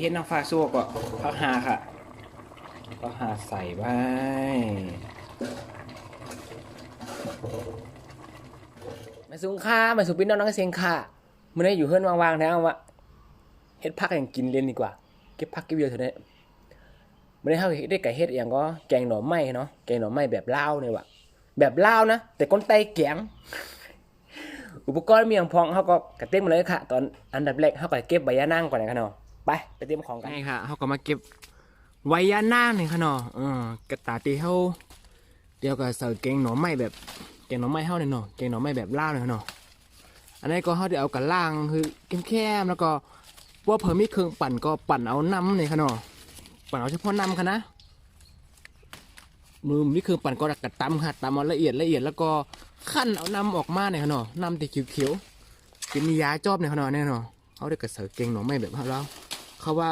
เฮ็ดนางฟ้าซัวก็พักหาค่ะพักหาใส่ไว้มาสูงค่ามาสูงพี่น้องน้องเสียงค่ะมื้อนี้อยู่เฮือนวางๆแท้เอาวะเฮ็ดพักอย่างกินเล่นดีกว่า เก็บพักเก็บเดียวเท่านี้มื้อนี้เฮาเฮ็ดได้ไก่เฮ็ดอย่างก็แกงหน่อไม้เนาะแกงหน่อไม้แบบลาวนี่ยว่ะแบบลาวนะแต่คนไต้แกงอุปกรณ์มีอย่างพองเขาก็กระเต็มมาเลยค่ะ ตอนอันดับแรกเขาก็เก็บใบยานั่งก่อนนะครับเนาะ ไปไปเตรียมของกัน นี่ค่ะเขาก็มาเก็บใบยานั่งนี่ค่ะเนาะเออกระตาตีเขาเดียวก็ใส่เกงหน่อไม้แบบเกงหน่อไม้เฮาเนี่ยเนาะเกงหน่อไม้แบบล่าเนี่ยเนาะอันนี้ก็เขาเดี๋ยวเอากระล่างคือแคมๆแล้วก็ว่าเพิ่มมีเครื่องปั่นก็ปั่นเอาน้ำนี่ค่ะเนาะปั่นเอาเฉพาะน้ำค่ะนะมือมีเครื่องปั่นก็กระตำค่ะตำเอาละเอียดละเอียดแล้วก็ขั้นเอาน้ำออกมาเนี่ยค่ะเนาะน้ำตีเขียวๆเป็นยาจอบเนี่ยค่ะเนาะเนี่ยเนาะเขาได้กระเสือเก่งหน่อไม้แบบเขาแล้ว เขาว่า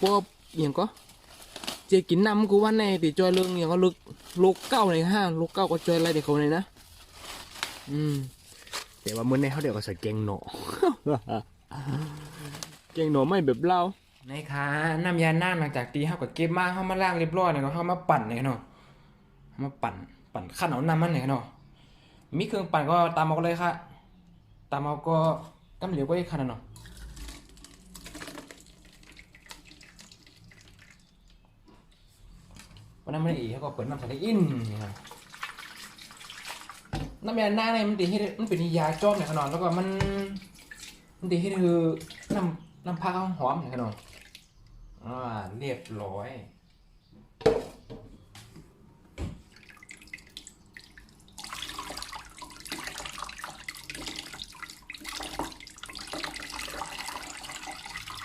พวกอหย่างก็เจกินน้ำกูว่าในตีจอยเรื่องอหย่างก็ลูกลูกเก้าในห้าลูกเก้าก็จอยอะไรเด็กเขาเลยนะ อืมแต่ว่ามื้อนี้เขาเดี๋ยวก็ใส่เก่งหน่อเก่งหน่อไม่แบบเราในค่ะน้ำยาหน้าหลังจากตีเขาก็เก็บมาเขามาล้างเรียบร้อยแล้วก็เขามาปั่นเนี่ยเนาะเอามาปั่นปั่นขั้นเอาน้ำมันเนี่ยเนาะมีเครื่องปั่นก็ตามเอาเลยค่ะ ตามเอาก็กำเหลียวก็อีกขนาดเนาะ วันนั้นไม่ได้อีกเขาก็เปิดน้ำใส่ได้อินนี่ครับน้ำยาหน้าเนี่ยมันตีให้มันเป็นยาจอมเนี่ยขนาดแล้วก็มัน มันตีให้คือน้ำน้ำผ้าหอมเนี่ยขนาดอ่าเรียบร้อย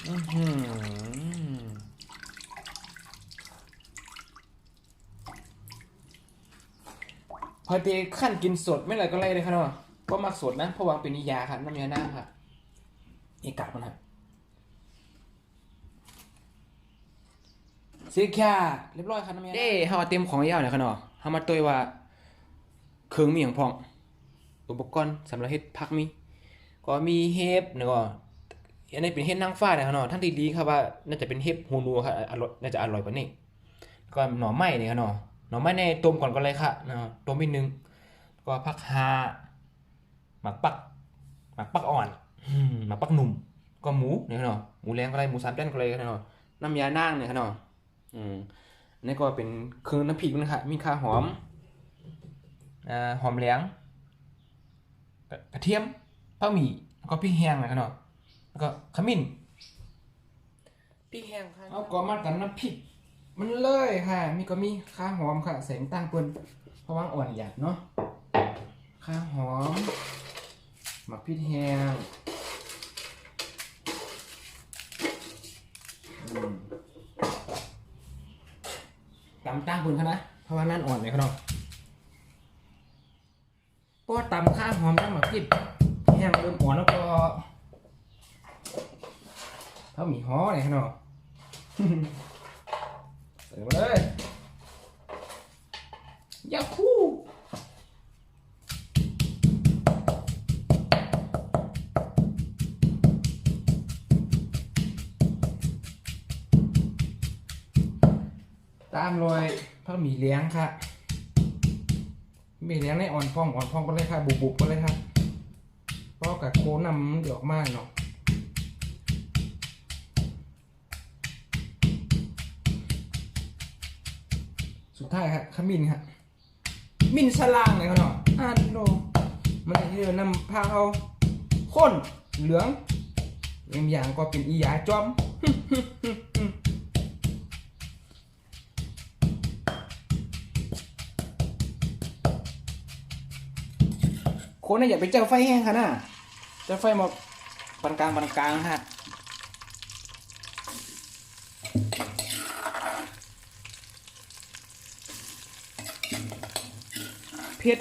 อือหือ พอดีขั้นกินสดไม่เลยก็เลยเลยครับเนาะก็มักสดนะเพราะว่าเป็นนิยาครับน้ำยาหน้าครับเอกลักษณ์มันครับสีแค่เรียบร้อยครับน้ำยาเด้เฮาเตรียมของยาวเลยครับเนาะเฮามาตัวว่าเครื่องมีอย่างพอง อุปกรณ์สำหรับเฮ็ดผักมี ก็มีเฮฟแล้วก็อันนี้เป็นเห็ดนางฟ้าเนี่ยครับเนาะทั้งดีๆครับว่าน่าจะเป็นเห็ดหูนูครับอร่อยน่าจะอร่อยกว่านี้ก็หน่อไม้เนี่ยครับเนาะ หน่อไม้ในต้มก่อนก็เลยค่ะเนาะต้มนิดนึงก็ผักฮาหมักปักหมักปักอ่อนอืมหมักปักหนุ่ม ก็หมูเนี่ยครับเนาะหมูแรงก็เลยหมูสามชั้นก็เลยครับเนาะน้ำยานางเนี่ยครับเนาะอืมอันนี้ก็เป็นเครื่องน้ำพริกนะครับมีข่าหอมอ่าหอมเหลียงกระกระเทียมบะหมี่แล้วก็พริกแห้งนะครับเนาะแล้วก็ขมิ้นพริกแห้งค่ะเอาก็มากันน้ำพริก มันเลยค่ะ มีก็มีข้าหอมค่ะแสงตั้งเปิ้นเพราะว่าอ่อนหยาดเนาะข้าหอม หมักพริกแห้งตำตั้งเปิ้นค่ะนะ เพราะว่านั่นอ่อนเลยครับเนาะพอตำข้าหอมตำหมักพริกแห้งเริ่มอ่อนแล้วก็เท่าหมีฮ้อเนี่ยเนาะ ใส่มาเลยยาคูตามรอยเท่าหมีเลี้ยงค่ะหมีเลี้ยงในอ่อนพองอ่อนพองก็เลยค่ะ บุบบุบก็เลยค่ะเพราะกับโคนำเดือดมากเนาะ ท้ายครับขมิ้นครับมิ้นฉลางเลยครับเนาะอ่านโนมันจะเรียกนำพาเอาข้นเหลืองอย่างอย่างก็เป็นอีหยาจอมคนน่ะอย่าไปเจอไฟแห้งค่ะนะเจอไฟมาปานกลางปานกลางฮะ เผ็ด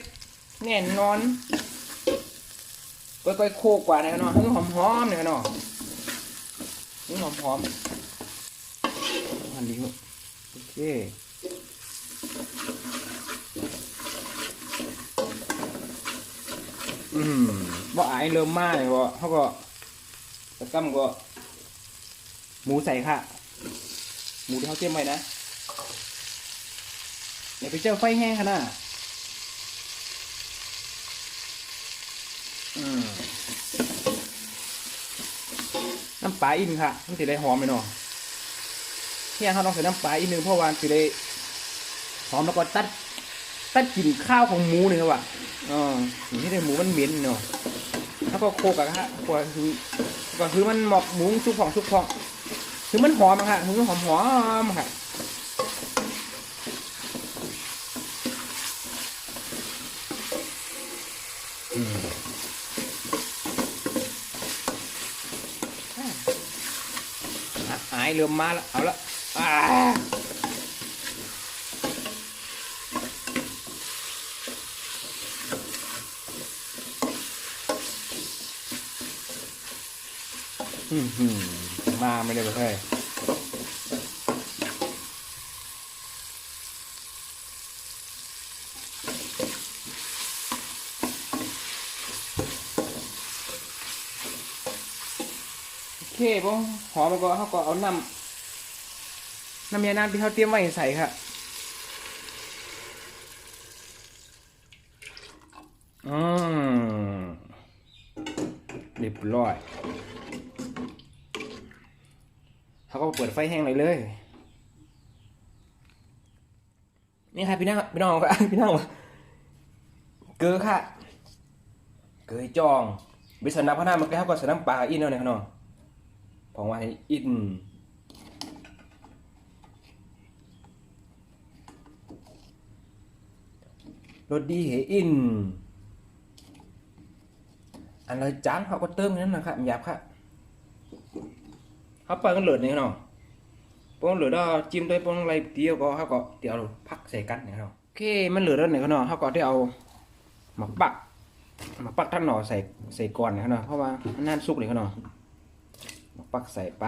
แน่นอนก้อยๆโคกกว่านี่ยเนาะหอมหอมเนี่ยเนาะหอมหอมอันนี้โอเคอืมบ่อายเริ่มมาเลยบ่เขาก็ตะกำก็ หมูใส่ค่ะ หมูที่เขาเตรียมไว้นะเดี๋ยวไปเจอไฟแห้งค่ะน่ะอืมน้ำ ปลาอินค่ะมันสิได้หอมไปเนาะเที่ยงเขาต้องใส่น้ำปลาอินหนึงเพราะว่าสิได้หอมแล้วก็ตัดตัดกลิ่นข้าวของหมูเนี่ยว่ะอ๋ออที่ได้หมูมันเหม็นเนาะแล้วก็โคกอะฮะก็คือก็คือมันหมอกหมูชุบของชุบของคือมันหอมอะค่ะคือมันหอมหอมค่ะอะหาย เริ่มมาแล้วเอาละอืมมาไม่ได้ไปเลย เคป่หอมแล้วก็เขาก็เอาน้ำน้ำยาน้ำที่เขาเตรียมไว้ใส่ค่ะอืมเรียบร้อยเขาก็เปิดไฟแห้งเลยเลย นี่ค่ะพี่น้องพี่น้องค่ะพี่น้องเกลือค่ะ เกลือจองบิสนับพนามันก็เขาก็ใส่น้ำปลาอินเอาเนี่ยค่น้อง ผงว่าให้อินรสดีเหอิน อันเลยจานเขาก็เติมนั้นนะครับหยาบค่ะเขาเปิดกันเหลือนี่เนาะปงเหลือดอจิ้มด้วยปงอะไรเดียวก็เขาก็เดี๋ยวพักใส่กันนี่เนาะโอเคมันเหลือแล้วนี่เนาะเขาก็ได้เอามาปักหมาปักท่านหน่อใส่ใส่ก่อนนี่เนาะเพราะว่ามันน่าสุกเลยเนาะ ปักใส่ไป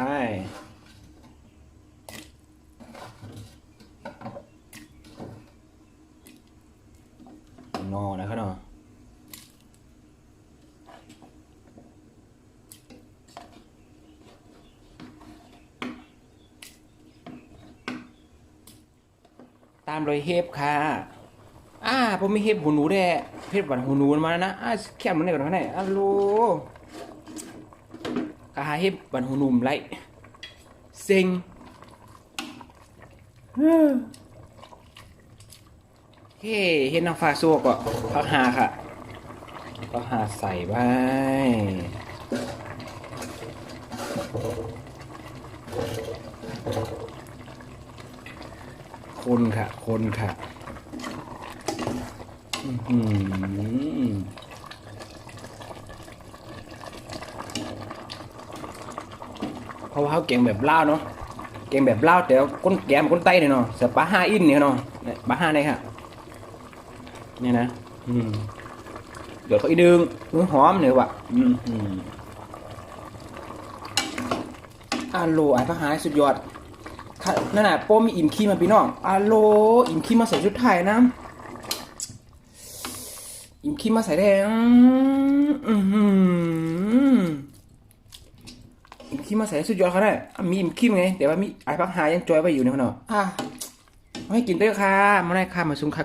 นอนะครับเนาะตามรอยเฮฟค่ะอ่าผมมีเฮฟหูหนูแด้เพชรบันหูหนูมันมาแล้วนะอ่าแค่มันได้ก่อนเท่าไหร่อัลโหล กาเฮฟบันหูนุ่มไรเซ็งเฮ้เฮ้เห็นน้องฟ้าซัวก็พักหาค่ะพักหาใส่ไว้คนค่ะ คนค่ะ อื้อหือ เพราะว่าเขาเก่งแบบเล่าเนาะเก่งแบบเล่าแต่ว่าคนแกมคนไตเนี่ยเนาะเสือปลาห้าอินเนี่ยเนาะปลาห้าเนี่ยค่ะเนี่ยนะอืมเดี๋ยวเขาอีดึงมือหอมเนี่ยว่ะอืมอืมอาโลไอ้ปลาหายสุดยอดนั่นน่ะโป้มีอิ่มขี้มาพี่น้องอาโลอิ่มขี้มาใส่ชุดไทยนะอิ่มขี้มาใส่แดงอือหืออิ่ม ขี้มาใส่สุดยอดเขาได้อะมีอิ่มขี้ไงแต่ว่ามีไอ้พักหายังจอยไปอยู่ในขนมอะไม่ให้กินด้วยค่ะมาได้ค่ะมาซุงค่ะ